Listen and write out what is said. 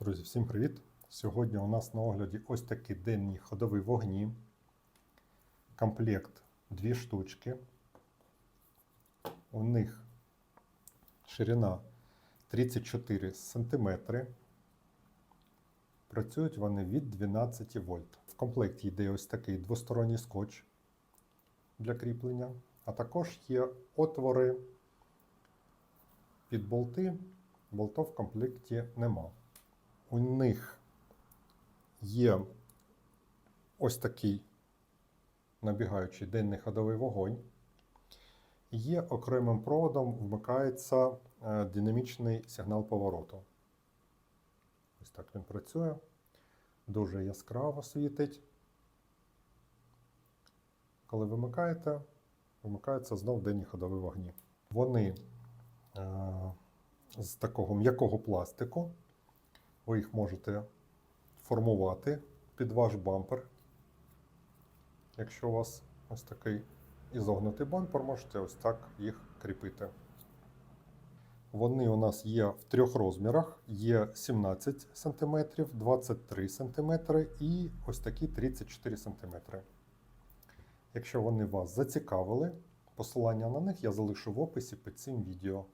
Друзі, всім привіт! Сьогодні у нас на огляді ось такі денні ходові вогні. Комплект дві штучки. У них ширина 34 см. Працюють вони від 12 вольт. В комплекті йде ось такий двосторонній скотч для кріплення, а також є отвори під болти. Болтов в комплекті нема. У них є ось такий набігаючий денний ходовий вогонь. Є окремим проводом вмикається е, динамічний сигнал повороту. Ось так він працює. Дуже яскраво світить. Коли вимикаєте, вимикаються знов денні ходові вогні. Вони е, з такого м'якого пластику. Ви їх можете формувати під ваш бампер. Якщо у вас ось такий ізогнутий бампер, можете ось так їх кріпити. Вони у нас є в трьох розмірах: є 17 см, 23 см і ось такі 34 см. Якщо вони вас зацікавили, посилання на них я залишу в описі під цим відео.